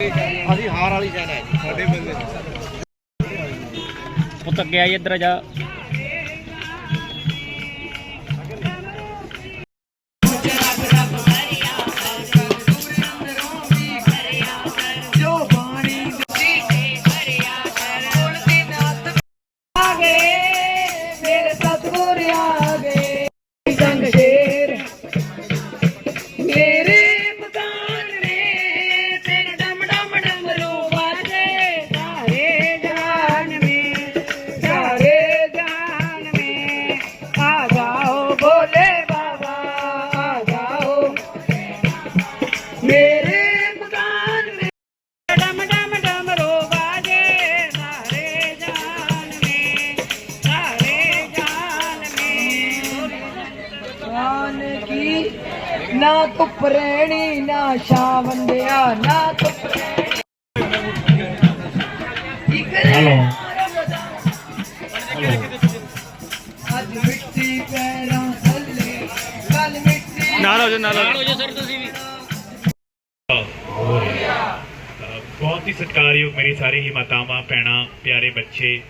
ਅਸੀਂ ਹਾਰ ਵਾਲੀ ਸੈਨਾ ਹੈ ਜੀ ਸਾਡੇ ਬੰਦੇ ਪੁੱਤ ਅੱਗੇ ਇੱਧਰ ਜਾ। ਜਾਨ ਕੀ? ਨਾ ਧੁੱਪ ਰਹਿਣੀ ਨਾ ਛਾਂ ਨਾ ਧੁੱਪ ਰਹਿਣੀ। ਹੈਲੋ। ਅੱਜ ਮਿੱਟੀ ਪੈਰਾਂ ਥੱਲੇ ਕੱਲ ਮਿੱਟੀ ਨਾਲ ਹੋ ਜਾ ਨਾਲ ਹੋ ਜਾ ਬਹੁਤ ਹੀ ਸਤਿਕਾਰਯੋਗ ਮੇਰੀ ਸਾਰੀ ਹੀ ਮਾਤਾਵਾਂ ਭੈਣਾਂ ਪਿਆਰੇ ਬੱਚੇ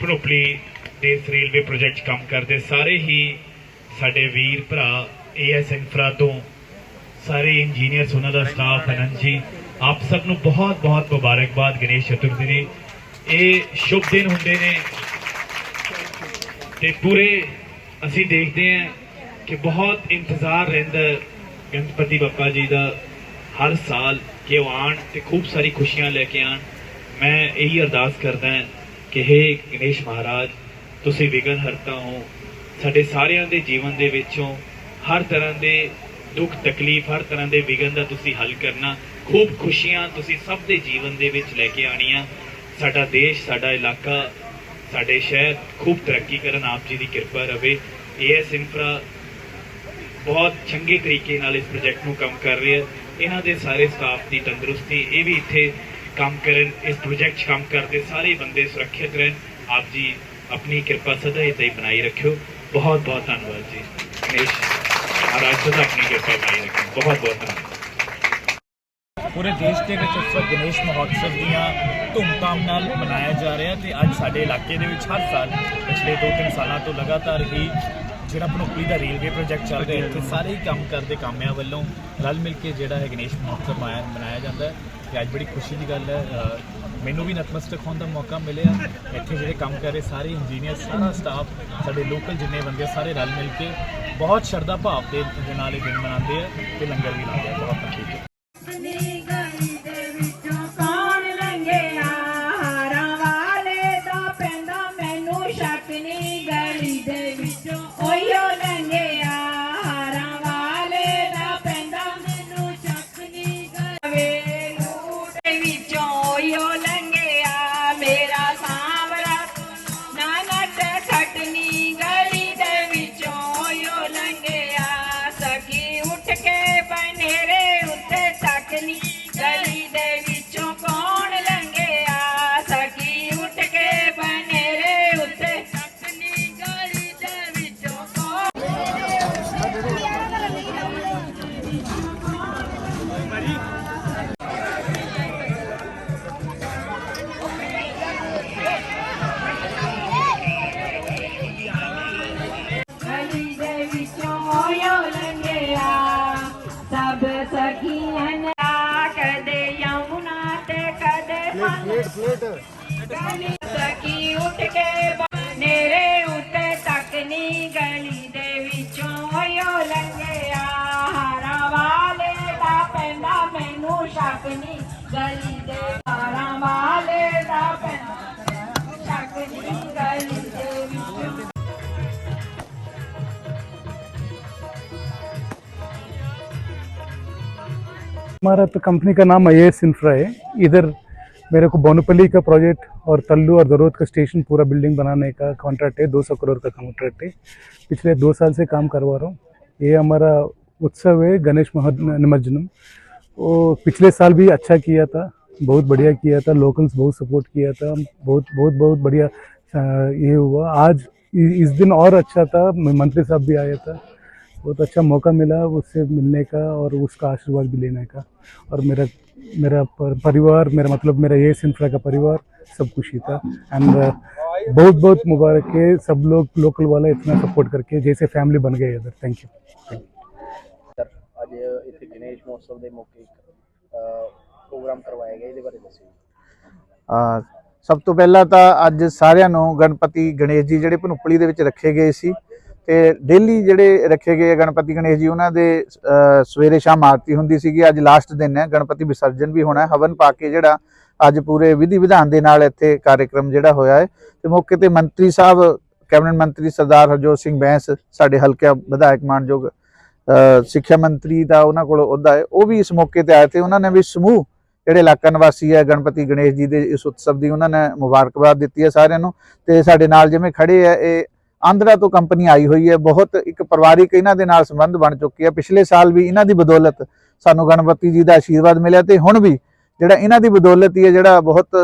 ਭਨੋਪਲੀ ਦੇ ਇਸ ਰੇਲਵੇ ਪ੍ਰੋਜੈਕਟ 'ਚ ਕੰਮ ਕਰਦੇ ਸਾਰੇ ਹੀ ਸਾਡੇ ਵੀਰ ਭਰਾ ਏਐਸ ਇਨਫਰਾ ਤੋਂ, ਸਾਰੇ ਇੰਜੀਨੀਅਰਸ ਉਹਨਾਂ ਦਾ ਸਟਾਫ ਅਨੰਦ ਜੀ, ਆਪ ਸਭ ਨੂੰ ਬਹੁਤ ਬਹੁਤ ਮੁਬਾਰਕਬਾਦ ਗਣੇਸ਼ ਚਤੁਰਥੀ ਦੀ। ਇਹ ਸ਼ੁਭ ਦਿਨ ਹੁੰਦੇ ਨੇ ਤੇ ਪੂਰੇ ਅਸੀਂ ਦੇਖਦੇ ਹਾਂ ਕਿ ਬਹੁਤ ਇੰਤਜ਼ਾਰ ਰਹਿੰਦਾ ਗਣਪਤੀ ਬੱਪਾ ਜੀ ਦਾ ਹਰ ਸਾਲ ਕਿ ਉਹ ਆਣ ਤੇ ਖੂਬ ਸਾਰੀ ਖੁਸ਼ੀਆਂ ਲੈ ਕੇ ਆਣ ਮੈਂ ਇਹੀ ਅਰਦਾਸ ਕਰਦਾ ਹਾਂ ਕਿ हे ਗਣੇਸ਼ ਮਹਾਰਾਜ, ਤੁਸੀਂ ਵਿਗਨ ਹਰਤਾ ਹੋ ਸਾਡੇ ਸਾਰਿਆਂ ਦੇ ਜੀਵਨ ਦੇ ਵਿੱਚੋਂ ਹਰ ਤਰ੍ਹਾਂ ਦੇ ਦੁੱਖ, ਤਕਲੀਫ, ਹਰ ਤਰ੍ਹਾਂ ਦੇ ਵਿਗਨ ਦਾ ਤੁਸੀਂ ਹੱਲ ਕਰਨਾ, ਖੂਬ ਖੁਸ਼ੀਆਂ ਤੁਸੀਂ ਸਭ ਦੇ ਜੀਵਨ ਦੇ ਵਿੱਚ ਲੈ ਕੇ ਆਣੀਆਂ ਸਾਡਾ ਦੇਸ਼, ਸਾਡਾ ਇਲਾਕਾ, ਸਾਡੇ ਸ਼ਹਿਰ ਖੂਬ ਤਰੱਕੀ ਕਰਨ, ਆਪ ਜੀ ਦੀ ਕਿਰਪਾ ਰਵੇ। ਏਐਸ ਇਨਫਰਾ ਬਹੁਤ ਚੰਗੇ ਤਰੀਕੇ ਨਾਲ ਇਸ ਪ੍ਰੋਜੈਕਟ ਨੂੰ ਕੰਮ ਕਰ ਰਿਹਾ ਹੈ। ਇਹਨਾਂ ਦੇ ਸਾਰੇ ਸਟਾਫ ਦੀ ਤੰਦਰੁਸਤੀ, ਇਹ ਵੀ ਇੱਥੇ ਕੰਮ ਕਰਨ, ਇਸ ਪ੍ਰੋਜੈਕਟ 'ਚ ਕੰਮ ਕਰਦੇ ਸਾਰੇ ਬੰਦੇ ਸੁਰੱਖਿਅਤ ਰਹਿਣ। ਆਪ ਜੀ ਆਪਣੀ ਕਿਰਪਾ ਸਦਾ ਹੀ ਬਣਾਈ ਰੱਖਿਓ। ਬਹੁਤ ਬਹੁਤ ਧੰਨਵਾਦ ਜੀ। ਗਣੇਸ਼ ਮਹਾਰਾਜ ਦਾ ਆਪਣੀ ਕਿਰਪਾ ਬਣਾਈ ਰੱਖੋ ਬਹੁਤ ਬਹੁਤ ਧੰਨਵਾਦ। ਪੂਰੇ ਦੇਸ਼ ਦੇ ਵਿੱਚ ਇਸ ਵਕਤ ਗਣੇਸ਼ ਮਹੋਤਸਵ ਦੀਆਂ ਧੂਮਧਾਮ ਨਾਲ ਮਨਾਇਆ ਜਾ ਰਿਹਾ ਤੇ ਅੱਜ ਸਾਡੇ ਇਲਾਕੇ ਦੇ ਵਿੱਚ ਹਰ ਸਾਲ ਪਿਛਲੇ 2-3 ਸਾਲਾਂ ਤੋਂ ਲਗਾਤਾਰ ਹੀ ਜਿਹੜਾ ਭਨੋਪਲੀ ਦਾ ਰੇਲਵੇ ਪ੍ਰੋਜੈਕਟ ਚੱਲ ਰਿਹਾ, ਇੱਥੇ ਸਾਰੇ ਹੀ ਕੰਮ ਕਰਦੇ ਕਾਮਿਆਂ ਵੱਲੋਂ ਰਲ ਮਿਲ ਕੇ ਜਿਹੜਾ ਹੈ ਗਣੇਸ਼ ਮਹੋਤਸਵ ਮਾਇਆ ਮਨਾਇਆ ਜਾਂਦਾ ਹੈ। ਤੇ ਅੱਜ ਬੜੀ ਖੁਸ਼ੀ ਦੀ ਗੱਲ ਹੈ। ਮੈਨੂੰ ਵੀ ਨਤਮਸਤਕ ਹੋਣ ਦਾ ਮੌਕਾ ਮਿਲਿਆ। ਇੱਥੇ ਜਿਹੜੇ ਕੰਮ ਕਰ ਰਹੇ ਸਾਰੇ ਇੰਜੀਨੀਅਰ ਸਾਰਾ ਸਟਾਫ ਸਾਡੇ ਲੋਕਲ ਜਿੰਨੇ ਬੰਦੇ ਆ, ਸਾਰੇ ਰਲ ਮਿਲ ਕੇ ਬਹੁਤ ਸ਼ਰਧਾ ਭਾਵ ਦੇ ਨਾਲ ਇਹ ਦਿਨ ਮਨਾਉਂਦੇ ਆ ਤੇ ਲੰਗਰ ਵੀ ਲਾਉਂਦੇ ਆ। ਬਹੁਤ ਤਕਲੀਫ ਨੀ ਪਲੇਟ ਗਲੀ ਸਖੀ ਉੱਠ ਕੇ ਨੇਰੇ ਉੱਤੇ ਤੱਕਨੀ ਗਲੀ ਦੇ ਵਿੱਚੋਂ ਹੋਇਓ ਲੰਘਿਆ ਹਾਰਾਂ ਵਾਲੇ ਦਾ ਪੈਂਦਾ ਮੈਨੂੰ ਸ਼ੱਕ ਨਹੀਂ ਗਲੀ ਦੇ ਹਾਰਾਂ ਵਾਲੇ ਦਾ ਪੈਂਦਾ ਸ਼ੱਕ ਨਹੀਂ ਗਲੀ ਦੇ ਵਿੱਚੋਂ हमारा तो कंपनी का नाम आई एस इंफ्रा है इधर मेरे को बोनपल्ली का प्रोजेक्ट और तल्लू और जरूरत का स्टेशन पूरा बिल्डिंग बनाने का कॉन्ट्रैक्ट है 200 करोड़ का कॉन्ट्रैक्ट है पिछले दो साल से काम करवा रहा हूँ ये हमारा उत्सव है गणेश महो निमज्जनम वो पिछले साल भी अच्छा किया था बहुत बढ़िया किया था लोकल्स बहुत सपोर्ट किया था बहुत बहुत बहुत बढ़िया अ, ये हुआ आज इ- इस दिन और अच्छा था मंत्री साहब भी आया था बहुत अच्छा मौका मिला उससे मिलने का और उसका आशीर्वाद भी लेने का और मेरा मेरा पर- परिवार मेरा मतलब मेरा ये इंफ्रा का परिवार सब खुशी था एंड बहुत बहुत मुबारक है सब लोग लोकल वाला इतना सपोर्ट करके जैसे फैमिली बन गए इधर थैंक यू ਅੱਜ ਇੱਥੇ ਗਣੇਸ਼ ਮਹੋਤਸਵ ਦੇ ਮੌਕੇ ਇੱਕ ਅਹ, ਪ੍ਰੋਗਰਾਮ ਕਰਵਾਇਆ ਗਿਆ ਇਹਦੇ ਬਾਰੇ ਦੱਸਿਓ ਅ, ਸਭ ਤੋਂ ਪਹਿਲਾਂ ਤਾਂ ਅੱਜ ਸਾਰਿਆਂ ਨੂੰ ਗਣਪਤੀ ਗਣੇਸ਼ ਜੀ ਜਿਹੜੇ ਭਨੁੱਪਲੀ ਦੇ ਵਿੱਚ ਰੱਖੇ ਗਏ ਸੀ ਤੇ ਡੇਲੀ ਜਿਹੜੇ ਰੱਖੇ ਗਏ ਆ ਗਣਪਤੀ ਗਣੇਸ਼ ਜੀ, ਉਹਨਾਂ ਦੇ ਸਵੇਰੇ ਸ਼ਾਮ ਆਰਤੀ ਹੁੰਦੀ ਸੀਗੀ, ਅੱਜ ਲਾਸਟ ਦਿਨ ਹੈ, ਗਣਪਤੀ ਵਿਸਰਜਨ ਵੀ ਹੋਣਾ ਹਵਨ ਪਾ ਕੇ ਜਿਹੜਾ ਅੱਜ ਪੂਰੇ ਵਿਧੀ ਵਿਧਾਨ ਦੇ ਨਾਲ ਇੱਥੇ ਕਾਰਜਕ੍ਰਮ ਜਿਹੜਾ ਹੋਇਆ ਹੈ। ਤੇ ਮੌਕੇ ਤੇ ਮੰਤਰੀ ਸਾਹਿਬ, ਕੈਬਨਿਟ ਮੰਤਰੀ ਸਰਦਾਰ ਹਰਜੋਤ ਸਿੰਘ ਬੈਂਸ, ਸਾਡੇ ਹਲਕਾ ਵਿਧਾਇਕ ਮਾਨਯੋਗ ਸਿੱਖਿਆ ਮੰਤਰੀ ਦਾ ਉਹਨਾਂ ਕੋਲ ਅਹੁਦਾ ਹੈ, ਉਹ ਵੀ ਇਸ ਮੌਕੇ ਤੇ ਆਏ ਤੇ ਉਹਨਾਂ ਨੇ ਵੀ ਸਮੂਹ, ਜਿਹੜੇ ਇਲਾਕਾ ਨਿਵਾਸੀ ਹੈ, ਗਣਪਤੀ ਗਣੇਸ਼ ਜੀ ਦੇ ਇਸ ਉਤਸਵ ਦੀ ਉਹਨਾਂ ਨੇ ਮੁਬਾਰਕਬਾਦ ਦਿੱਤੀ ਹੈ ਸਾਰਿਆਂ ਨੂੰ। ਤੇ ਸਾਡੇ ਨਾਲ ਜਿਵੇਂ ਖੜੇ ਹੈ, ਇਹ ਆਂਧਰਾ ਤੋਂ ਕੰਪਨੀ ਆਈ ਹੋਈ ਹੈ, ਬਹੁਤ ਇੱਕ ਪਰਿਵਾਰਿਕ ਇਹਨਾਂ ਦੇ ਨਾਲ ਸੰਬੰਧ ਬਣ ਚੁੱਕੀ ਹੈ। ਪਿਛਲੇ ਸਾਲ ਵੀ ਇਹਨਾਂ ਦੀ ਬਦੌਲਤ ਸਾਨੂੰ ਗਣਪਤੀ ਜੀ ਦਾ ਆਸ਼ੀਰਵਾਦ ਮਿਲਿਆ ਤੇ ਹੁਣ ਵੀ ਜਿਹੜਾ ਇਹਨਾਂ ਦੀ ਬਦੌਲਤ ਹੀ ਹੈ, ਜਿਹੜਾ ਬਹੁਤ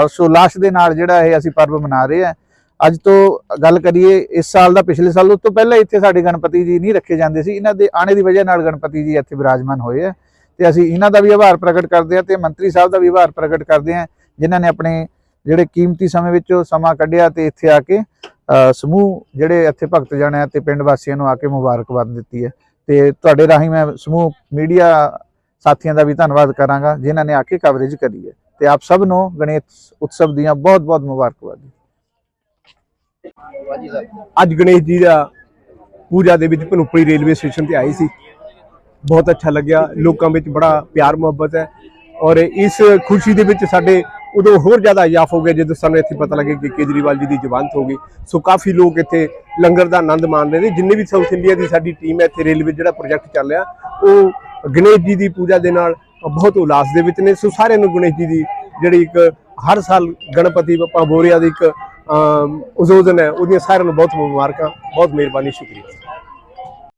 ਹਰਸ਼ੋਲਾਸ ਦੇ ਨਾਲ ਜਿਹੜਾ ਇਹ ਅਸੀਂ ਪਰਵ ਮਨਾ ਰਹੇ ਹਾਂ। ਅੱਜ ਤੋਂ ਗੱਲ ਕਰੀਏ, ਇਸ ਸਾਲ ਦਾ ਪਿਛਲੇ ਸਾਲ ਉਸ ਤੋਂ ਪਹਿਲਾਂ ਇੱਥੇ ਸਾਡੇ ਗਣਪਤੀ ਜੀ ਨਹੀਂ ਰੱਖੇ ਜਾਂਦੇ ਸੀ। ਇਹਨਾਂ ਦੇ ਆਣੇ ਦੀ ਵਜ੍ਹਾ ਨਾਲ ਗਣਪਤੀ ਜੀ ਇੱਥੇ ਵਿਰਾਜਮਾਨ ਹੋਏ ਆ ਤੇ ਅਸੀਂ ਇਹਨਾਂ ਦਾ ਵੀ ਆਭਾਰ ਪ੍ਰਗਟ ਕਰਦੇ ਹਾਂ ਤੇ ਮੰਤਰੀ ਸਾਹਿਬ ਦਾ ਵੀ ਆਭਾਰ ਪ੍ਰਗਟ ਕਰਦੇ ਹਾਂ, ਜਿਨ੍ਹਾਂ ਨੇ ਆਪਣੇ ਜਿਹੜੇ ਕੀਮਤੀ ਸਮੇਂ ਵਿੱਚੋਂ ਸਮਾਂ ਕੱਢਿਆ ਤੇ ਇੱਥੇ ਆ ਕੇ ਸਮੂਹ ਜਿਹੜੇ ਇੱਥੇ ਭਗਤ ਜਣ ਹੈ ਤੇ ਪਿੰਡ ਵਾਸੀਆਂ ਨੂੰ ਆ ਕੇ ਮੁਬਾਰਕਬਾਦ ਦਿੱਤੀ ਹੈ। ਤੇ ਤੁਹਾਡੇ ਰਾਹੀਂ ਮੈਂ ਸਮੂਹ ਮੀਡੀਆ ਸਾਥੀਆਂ ਦਾ ਵੀ ਧੰਨਵਾਦ ਕਰਾਂਗਾ, ਜਿਨ੍ਹਾਂ ਨੇ ਆ ਕੇ ਕਵਰੇਜ ਕਰੀ ਹੈ। ਤੇ ਆਪ ਸਭ ਨੂੰ ਗਣੇਸ਼ ਉਤਸਵ ਦੀਆਂ ਬਹੁਤ ਬਹੁਤ ਮੁਬਾਰਕਬਾਦ। ਅੱਜ ਗਣੇਸ਼ ਜੀ ਦਾ ਪੂਜਾ ਦੇ ਵਿੱਚ ਭਨੂਪੜੀ ਰੇਲਵੇ ਸਟੇਸ਼ਨ ਤੇ ਆਏ ਸੀ। ਬਹੁਤ ਅੱਛਾ ਲੱਗਿਆ। ਲੋਕਾਂ ਵਿੱਚ ਬੜਾ ਪਿਆਰ ਮੁਹੱਬਤ ਹੈ। ਔਰ ਇਸ ਖੁਸ਼ੀ ਦੇ ਵਿੱਚ ਸਾਡੇ ਉਦੋਂ ਹੋਰ ਜ਼ਿਆਦਾ ਇਜ਼ਾਫ ਹੋ ਗਿਆ ਜਦੋਂ ਸਾਨੂੰ ਇੱਥੇ ਪਤਾ ਲੱਗਿਆ ਕਿ ਕੇਜਰੀਵਾਲ ਜੀ ਦੀ ਜ਼ਮਾਨਤ ਹੋ ਗਈ। ਸੋ ਕਾਫੀ ਲੋਕ ਇੱਥੇ ਲੰਗਰ ਦਾ ਆਨੰਦ ਮਾਣ ਰਹੇ ਨੇ। ਜਿੰਨੇ ਵੀ ਸਾਊਥ ਇੰਡੀਆ ਦੀ ਸਾਡੀ ਟੀਮ ਹੈ ਇੱਥੇ ਰੇਲਵੇ ਜਿਹੜਾ ਪ੍ਰੋਜੈਕਟ ਚੱਲ ਰਿਹਾ ਉਹ ਗਣੇਸ਼ ਜੀ ਦੀ ਪੂਜਾ ਦੇ ਨਾਲ ਬਹੁਤ ਉਲਾਸ ਦੇ ਵਿੱਚ ਨੇ। ਸੋ ਸਾਰਿਆਂ ਨੂੰ ਗਣੇਸ਼ ਜੀ ਦੀ ਜਿਹੜੀ ਇੱਕ ਹਰ ਸਾਲ ਗਣਪਤੀ ਬੱਪਾ ਬੋਰੀਆ ਦੀ ਇੱਕ ਅਮ, ਉਜ਼ੋਜ਼ਨ ਹੈ ਉਹਦੀਆਂ ਸਾਰਿਆਂ ਨੂੰ ਬਹੁਤ ਮੁਬਾਰਕਾਂ ਬਹੁਤ ਮਿਹਰਬਾਨੀ ਸ਼ੁਕਰੀਆ।